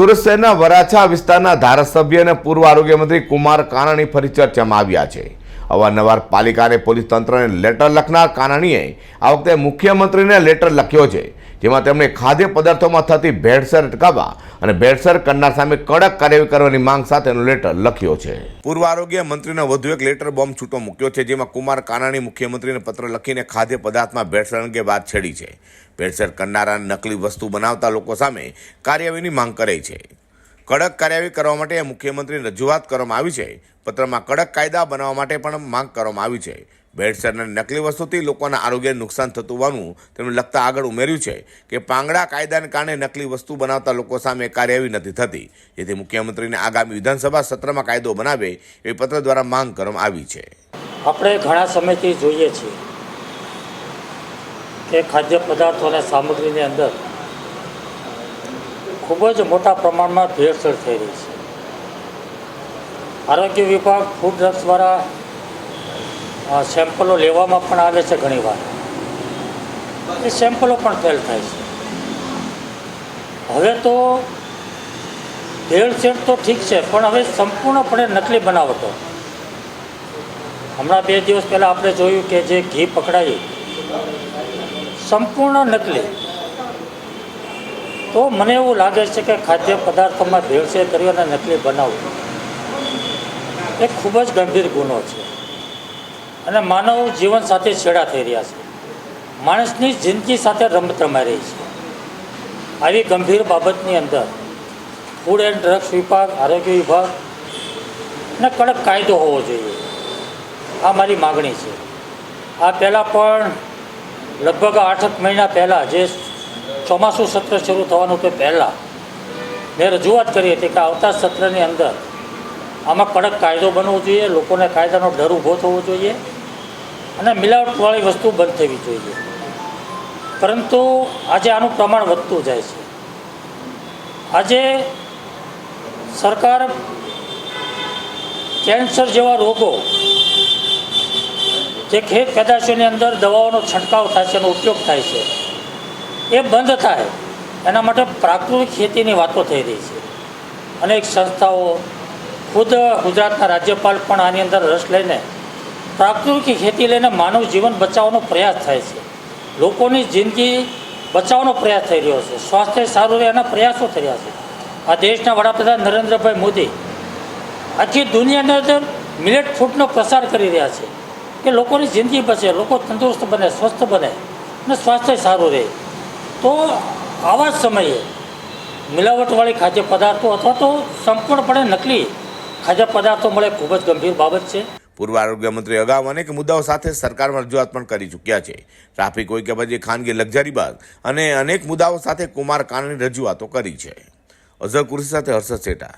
સુરત શહેરના વરાછા વિસ્તારના ધારાસભ્ય અને પૂર્વ આરોગ્ય મંત્રી કુમાર કાનાણી ફરી ચર્ચામાં આવ્યા છે. અવારનવાર પાલિકા અને પોલીસ તંત્રને લેટર લખનાર કાનાણીએ આ વખતે મુખ્યમંત્રીને લેટર લખ્યો છે. જેમાં તેમણે ખાદ્ય પદાર્થોમાં થતી ભેળસેળ અટકાવવા અને ભેળસેળ કરનાર સામે કડક કાર્યવાહી કરવાની માંગ સાથેનો લેટર લખ્યો છે. પૂર્વ આરોગ્ય મંત્રીનો વધુ એક લેટર બોમ્બ છૂટો મૂક્યો છે, જેમાં કુમાર કાનાણી મુખ્યમંત્રીને પત્ર લખીને ખાદ્ય પદાર્થમાં ભેળસેળ અંગે વાત છેડી છે. ભેળસેળ કરનારા નકલી વસ્તુ બનાવતા લોકો સામે કાર્યવાહીની માંગ કરે છે. કડક કાર્યવાહી કરવા માટે મુખ્યમંત્રીને રજૂઆત કરવામાં આવી છે. પત્રમાં કડક કાયદા બનાવવા માટે પણ માંગ કરવામાં આવી છે. ભેળસેળ અને નકલી વસ્તુથી લોકોના આરોગ્યને નુકસાન થતું હોવાનું તેમણે લખતા આગળ ઉમેર્યું છે કે પાંગડા કાયદાને કારણે નકલી વસ્તુ બનાવતા લોકો સામે કાર્યવાહી નથી થતી. જેથી મુખ્યમંત્રીને આગામી વિધાનસભા સત્રમાં કાયદો બનાવે એવી પત્ર દ્વારા માંગ કરવામાં આવી છે. આપણે ઘણા સમયથી જોઈએ છીએ કે ખાદ્ય પદાર્થો અને સામગ્રીની અંદર ખૂબ જ મોટા પ્રમાણમાં ભેળસેળ થઈ રહી છે. આરોગ્ય વિભાગ ફૂડ ડ્રગ્સ દ્વારા સેમ્પલો લેવામાં પણ આવે છે ઘણીવાર. એ સેમ્પલો પણ ફેલ થાય છે. હવે તો ભેળસેળ તો ઠીક છે, પણ હવે સંપૂર્ણપણે નકલી બનાવટો. હમણાં બે દિવસ પહેલાં આપણે જોયું કે જે ઘી પકડાયું, સંપૂર્ણ નકલી. તો મને એવું લાગે છે કે ખાદ્ય પદાર્થોમાં ભેળસેળ કરી અને નકલી બનાવવું, એ ખૂબ જ ગંભીર ગુનો છે. અને માનવ જીવન સાથે છેડા થઈ રહ્યા છે. માણસની જિંદગી સાથે રમત રમાઈ રહી છે. આવી ગંભીર બાબતની અંદર ફૂડ એન્ડ ડ્રગ્સ વિભાગ, આરોગ્ય વિભાગ ને કડક કાયદો હોવો જોઈએ. આ મારી માગણી છે. આ પહેલાં પણ લગભગ આઠક મહિના પહેલાં જે ચોમાસું સત્ર શરૂ થવાનું તે પહેલાં મેં રજૂઆત કરી હતી કે આવતા સત્રની અંદર આમાં કડક કાયદો બનવો જોઈએ, લોકોને કાયદાનો ડર ઊભો થવો જોઈએ. અને મિલાવટવાળી વસ્તુ બંધ થવી જોઈએ. પરંતુ આજે આનું પ્રમાણ વધતું જાય છે. આજે સરકાર કેન્સર જેવા રોગો જે ખેત પેદાશોની અંદર દવાઓનો છંટકાવ થાય છે, એનો ઉપયોગ થાય છે, એ બંધ થાય. એના માટે પ્રાકૃતિક ખેતીની વાતો થઈ રહી છે. અનેક સંસ્થાઓ, ખુદ ગુજરાતના રાજ્યપાલ પણ આની અંદર રસ લઈને પ્રાકૃતિક ખેતી લઈને માનવ જીવન બચાવવાનો પ્રયાસ થાય છે. લોકોની જિંદગી બચાવવાનો પ્રયાસ થઈ રહ્યો છે. સ્વાસ્થ્ય સારું રહે એના પ્રયાસો થઈ રહ્યા છે. આ દેશના વડાપ્રધાન નરેન્દ્રભાઈ મોદી આખી દુનિયાની અંદર મિલેટ ફૂડનો પ્રસાર કરી રહ્યા છે કે લોકોની જિંદગી બચે, લોકો તંદુરસ્ત બને, સ્વસ્થ બને અને સ્વાસ્થ્ય સારું રહે. તો આવા જ સમયે મિલાવટવાળી ખાદ્ય પદાર્થો અથવા તો સંપૂર્ણપણે નકલી ખાદ્ય પદાર્થો મળે ખૂબ જ ગંભીર બાબત છે. પૂર્વ આરોગ્ય મંત્રી અગાઉ અનેક મુદ્દાઓ સાથે સરકારમાં રજૂઆત પણ કરી ચૂક્યા છે. ટ્રાફિક હોય કે પછી ખાનગી લક્ઝરી બાદ અને અનેક મુદ્દાઓ સાથે કુમાર કાનાણી રજૂઆતો કરી છે. અઝર કુર્સી સાથે હર્ષદ શેઠા.